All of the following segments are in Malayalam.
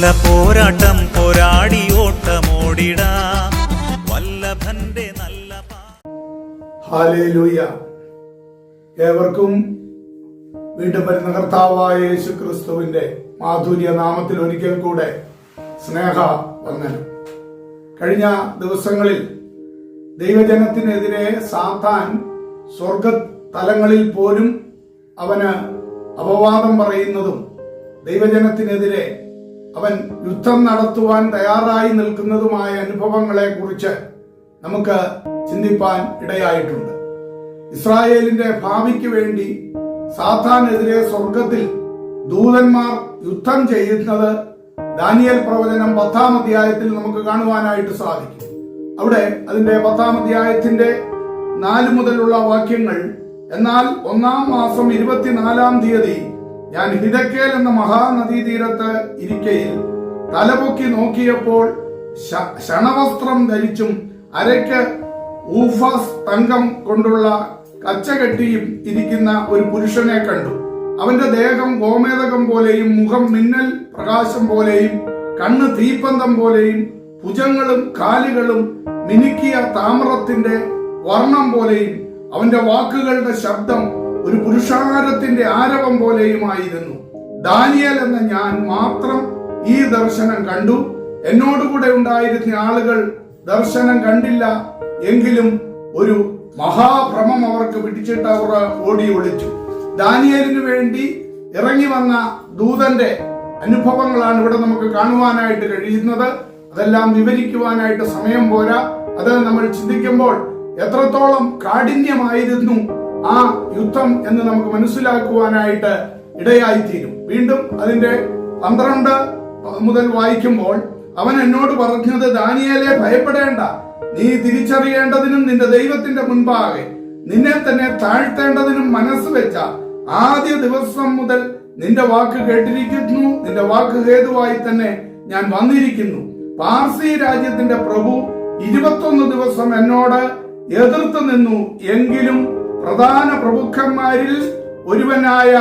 നല്ല പോരാട്ടം പോരാടി ഓട്ടമോടിടാ. വല്ലഭന്റെ നല്ല ഏവർക്കും വീണ്ടും വരുന്ന കർത്താവായ യേശു ക്രിസ്തുവിന്റെ മാധുര്യ നാമത്തിൽ ഒരിക്കൽ കൂടെ സ്നേഹ വന്ദനം. കഴിഞ്ഞ ദിവസങ്ങളിൽ ദൈവജനത്തിനെതിരെ സാത്താൻ സ്വർഗ തലങ്ങളിൽ പോലും അവന് അപവാദം പറയുന്നതും ദൈവജനത്തിനെതിരെ അവൻ യുദ്ധം നടത്തുവാൻ തയ്യാറായി നിൽക്കുന്നതുമായ അനുഭവങ്ങളെ കുറിച്ച് നമുക്ക് ചിന്തിപ്പാൻ ഇടയായിട്ടുണ്ട്. ഇസ്രായേലിന്റെ ഭാവിക്ക് വേണ്ടി സാത്താനെതിരെ സ്വർഗത്തിൽ ദൂതന്മാർ യുദ്ധം ചെയ്യുന്നത് ദാനിയൽ പ്രവചനം പത്താം അധ്യായത്തിൽ നമുക്ക് കാണുവാനായിട്ട് സാധിക്കും. അവിടെ അതിന്റെ പത്താം അധ്യായത്തിന്റെ നാല് മുതലുള്ള വാക്യങ്ങൾ എന്നാൽ ഒന്നാം മാസം ഇരുപത്തിനാലാം തീയതി ഞാൻ ഹിതക്കേൽ എന്ന മഹാനദീതീരത്ത് ഇരിക്കയിൽ തലപൊക്കി നോക്കിയപ്പോൾ ക്ഷണവസ്ത്രം ധരിച്ചും അരയ്ക്ക് ഊഫാസ് തങ്കം കൊണ്ടുള്ള കച്ചകെട്ടിയും ഇരിക്കുന്ന ഒരു പുരുഷനെ കണ്ടു. അവന്റെ ദേഹം ഗോമേതകം പോലെയും മുഖം മിന്നൽ പ്രകാശം പോലെയും കണ്ണ് തീപ്പന്തം പോലെയും ഭുജങ്ങളും കാലുകളും മിനുക്കിയ താമ്രത്തിന്റെ വർണം പോലെയും അവന്റെ വാക്കുകളുടെ ശബ്ദം ഒരു പുരുഷാരത്തിന്റെ ആരവം പോലെയുമായിരുന്നു. ദാനിയൽ എന്ന ഞാൻ മാത്രം ഈ ദർശനം കണ്ടു. എന്നോടുകൂടെ ഉണ്ടായിരുന്ന ആളുകൾ ദർശനം കണ്ടില്ല. എങ്കിലും ഒരു മഹാഭ്രമം അവർക്ക് പിടിച്ചിട്ട് അവർ ഓടി ഒളിച്ചു. ദാനിയലിനു വേണ്ടി ഇറങ്ങി വന്ന ദൂതന്റെ അനുഭവങ്ങളാണ് ഇവിടെ നമുക്ക് കാണുവാനായിട്ട് കഴിയുന്നത്. അതെല്ലാം വിവരിക്കുവാനായിട്ട് സമയം പോരാ. അത് നമ്മൾ ചിന്തിക്കുമ്പോൾ എത്രത്തോളം കാഠിന്യമായിരുന്നു ആ യുദ്ധം എന്ന് നമുക്ക് മനസ്സിലാക്കുവാനായിട്ട് ഇടയായിത്തീരും. വീണ്ടും അതിന്റെ പന്ത്രണ്ട് മുതൽ വായിക്കുമ്പോൾ അവൻ എന്നോട് പറഞ്ഞത് ദാനിയേലെ ഭയപ്പെടേണ്ട. നീ തിരിച്ചറിയേണ്ടതിനും നിന്റെ ദൈവത്തിന്റെ മുൻപാകെ നിന്നെ തന്നെ താഴ്ത്തേണ്ടതിനും മനസ്സ് വെച്ച ആദ്യ ദിവസം മുതൽ നിന്റെ വാക്ക് കേട്ടിരിക്കുന്നു. നിന്റെ വാക്ക് ഹേതുവായി തന്നെ ഞാൻ വന്നിരിക്കുന്നു. പാർസി രാജ്യത്തിന്റെ പ്രഭു ഇരുപത്തൊന്ന് ദിവസം എന്നോട് എതിർത്ത് നിന്നു എങ്കിലും പ്രധാന പ്രമുഖന്മാരിൽ ഒരുവനായ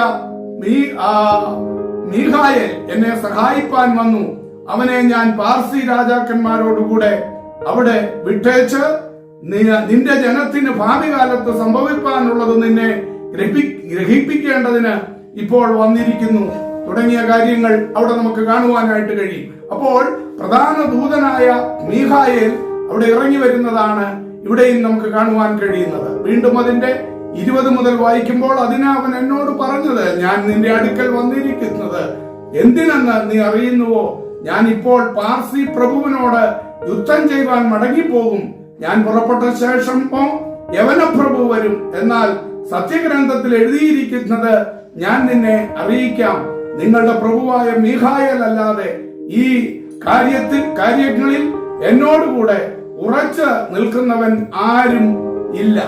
മീഹായൽ എന്നെ സഹായിപ്പാൻ വന്നു. അവനെ ഞാൻ പാർസി രാജാക്കന്മാരോടുകൂടെ അവിടെ വിട്ടേച്ച് നിന്റെ ജനത്തിന് ഭാവി കാലത്ത് സംഭവിക്കാനുള്ളത് നിന്നെ ഗ്രഹി- ഗ്രഹിപ്പിക്കേണ്ടതിന് ഇപ്പോൾ വന്നിരിക്കുന്നു. തുടങ്ങിയ കാര്യങ്ങൾ അവിടെ നമുക്ക് കാണുവാനായിട്ട് കഴിയും. അപ്പോൾ പ്രധാന ദൂതനായ മീഹായേൽ അവിടെ ഇറങ്ങി വരുന്നതാണ് ഇവിടെയും നമുക്ക് കാണുവാൻ കഴിയുന്നത്. വീണ്ടും അതിന്റെ ഇരുപത് മുതൽ വായിക്കുമ്പോൾ അതിന് അവൻ എന്നോട് പറഞ്ഞത് ഞാൻ നിന്റെ അടുക്കൽ വന്നിരിക്കുന്നത്. എന്തിനെന്ന് നീ അറിയുന്നുവോ? ഞാൻ ഇപ്പോൾ പാർസി പ്രഭുവിനോട് യുദ്ധം ചെയ്യുവാൻ മടങ്ങിപ്പോകും. ഞാൻ പുറപ്പെട്ട ശേഷം യവന പ്രഭു വരും. എന്നാൽ സത്യഗ്രന്ഥത്തിൽ എഴുതിയിരിക്കുന്നത് ഞാൻ നിന്നെ അറിയിക്കാം. നിങ്ങളുടെ പ്രഭുവായ മീഹായൽ അല്ലാതെ ഈ കാര്യത്തിൽ കാര്യങ്ങളിൽ എന്നോടുകൂടെ ഉറച്ചു നിൽക്കുന്നവൻ ആരും ഇല്ല.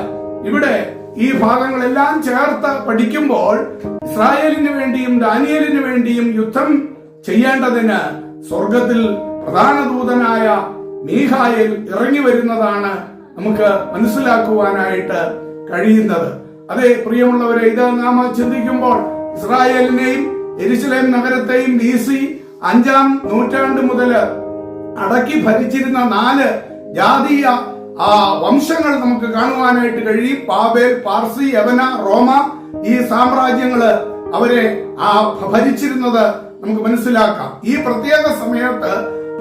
ഇവിടെ ഈ ഭാഗങ്ങളെല്ലാം ചേർത്ത് പഠിക്കുമ്പോൾ ഇസ്രായേലിന് വേണ്ടിയും ദാനിയലിന് വേണ്ടിയും യുദ്ധം ചെയ്യേണ്ടതിന് സ്വർഗത്തിൽ പ്രധാന ദൂതനായ മീഹായേൽ ഇറങ്ങി വരുന്നതാണ് നമുക്ക് മനസ്സിലാക്കുവാനായിട്ട് കഴിയുന്നത്. അതെ പ്രിയമുള്ളവരെ ഇത് നാം ചിന്തിക്കുമ്പോൾ ഇസ്രായേലിനെയും എരിശിലേം നഗരത്തെയും ബി സി അഞ്ചാം നൂറ്റാണ്ട് മുതൽ അടക്കി ഭരിച്ചിരുന്ന നാല് ജാതീയ ആ വംശങ്ങൾ നമുക്ക് കാണുവാനായിട്ട് കഴിയും. പാബേൽ പാർസി യവന റോമ ഈ സാമ്രാജ്യങ്ങൾ അവരെ ആ ഭരിച്ചിരുന്നത് നമുക്ക് മനസ്സിലാക്കാം. ഈ പ്രത്യേക സമയത്ത്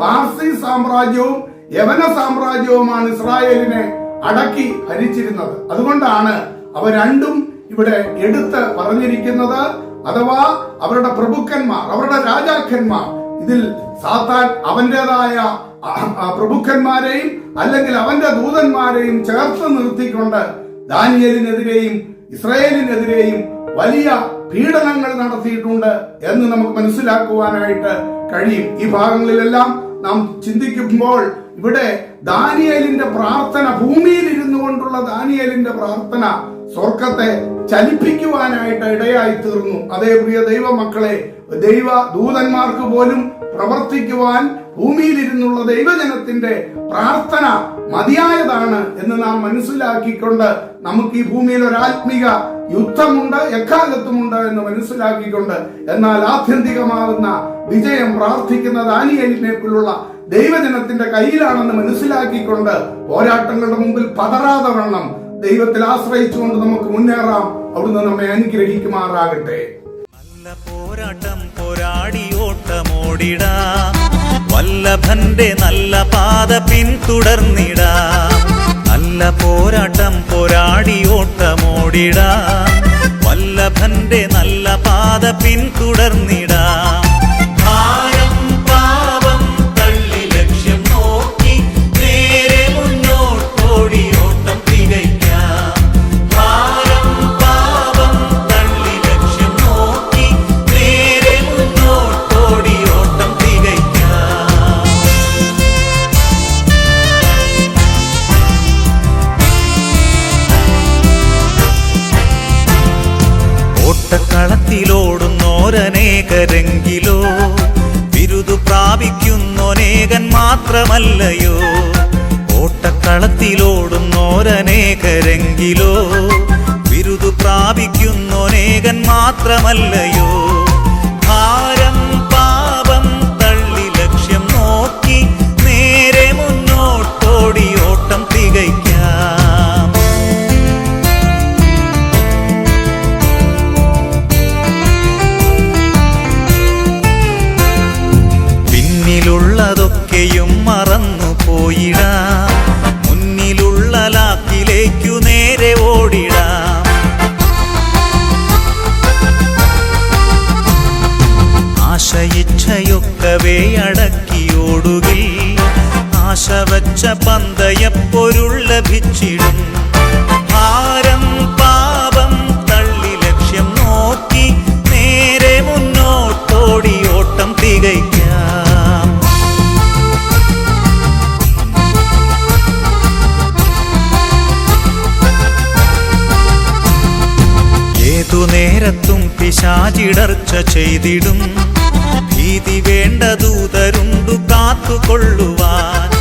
പാർസി സാമ്രാജ്യവും യവന സാമ്രാജ്യവുമാണ് ഇസ്രായേലിനെ അടക്കി ഭരിച്ചിരുന്നത്. അതുകൊണ്ടാണ് അവ രണ്ടും ഇവിടെ എടുത്ത് പറഞ്ഞിരിക്കുന്നത്. അഥവാ അവരുടെ പ്രഭുക്കന്മാർ അവരുടെ രാജാക്കന്മാർ ഇതിൽ സാത്താൻ അവന്റേതായ പ്രഭുക്കന്മാരെയും അല്ലെങ്കിൽ അവന്റെ ദൂതന്മാരെയും ചേർത്ത് നിർത്തിക്കൊണ്ട് ദാനിയലിനെതിരെയും ഇസ്രയേലിനെതിരെയും വലിയ പീഡനങ്ങൾ നടത്തിയിട്ടുണ്ട് എന്ന് നമുക്ക് മനസ്സിലാക്കുവാനായിട്ട് കഴിയും. ഈ ഭാഗങ്ങളിലെല്ലാം നാം ചിന്തിക്കുമ്പോൾ ഇവിടെ ദാനിയലിന്റെ പ്രാർത്ഥന ഭൂമിയിൽ ഇരുന്നു കൊണ്ടുള്ള ദാനിയലിന്റെ പ്രാർത്ഥന സ്വർഗത്തെ ചലിപ്പിക്കുവാനായിട്ട് ഇടയായി തീർന്നു. അതേ പ്രിയ ദൈവ മക്കളെ ദൈവ ദൂതന്മാർക്ക് പോലും പ്രവർത്തിക്കുവാൻ ഭൂമിയിലിരുന്നുള്ള ദൈവജനത്തിന്റെ പ്രാർത്ഥന മതിയായതാണ് എന്ന് നാം മനസ്സിലാക്കിക്കൊണ്ട് നമുക്ക് ഈ ഭൂമിയിൽ ഒരു ആത്മീക യുദ്ധമുണ്ട് എക്കാലത്തുമുണ്ട് എന്ന് മനസ്സിലാക്കിക്കൊണ്ട് എന്നാൽ ആത്യന്തികമാകുന്ന വിജയം പ്രാർത്ഥിക്കുന്ന ദാനിയലിനെക്കുള്ള ദൈവജനത്തിന്റെ കയ്യിലാണെന്ന് മനസ്സിലാക്കിക്കൊണ്ട് പോരാട്ടങ്ങളുടെ മുമ്പിൽ പതറാതെ വണ്ണം ദൈവത്തിൽ ആശ്രയിച്ചുകൊണ്ട് നമുക്ക് മുന്നേറാം. അവിടുന്ന് നമ്മെ അനുഗ്രഹിക്കുമാറാകട്ടെ. പോരാട്ടം പോരാടി ഓട്ടമോടിടാ. വല്ലഭന്റെ നല്ല പാത പിന്തുടർന്നിടാ. നല്ല പോരാട്ടം പോരാടി ഓട്ടമോടിടാ. വല്ലഭന്റെ നല്ല പാത പിന്തുടർന്നിടാ. ഓട്ടക്കളത്തിലോടുന്നോരനേകരെങ്കിലോ ബിരുദു പ്രാപിക്കുന്നൊനേകൻ മാത്രമല്ലയോ? ഓട്ടക്കളത്തിലോടുന്നോരനേകരെങ്കിലോ ബിരുദു പ്രാപിക്കുന്നൊനേകൻ മാത്രമല്ലയോ? പിന്നിലുള്ളതൊക്കെയും മറന്നു പോയിടാം. മുന്നിലുള്ള ലാക്കിലേക്കു നേരെ ഓടിടാം. ആശയിച്ഛയൊക്കവേ അടക്കിയോടുകിൽ ആശ വച്ച പന്തയപ്പൊരുൾ ലഭിച്ചിടും. ഭാരം പാപം ഏതു നേരത്തും പിശാചിടർച്ച ചെയ്തിടും. ഭീതി വേണ്ട ദൂതരുണ്ടു കാത്തുകൊള്ളുവാൻ.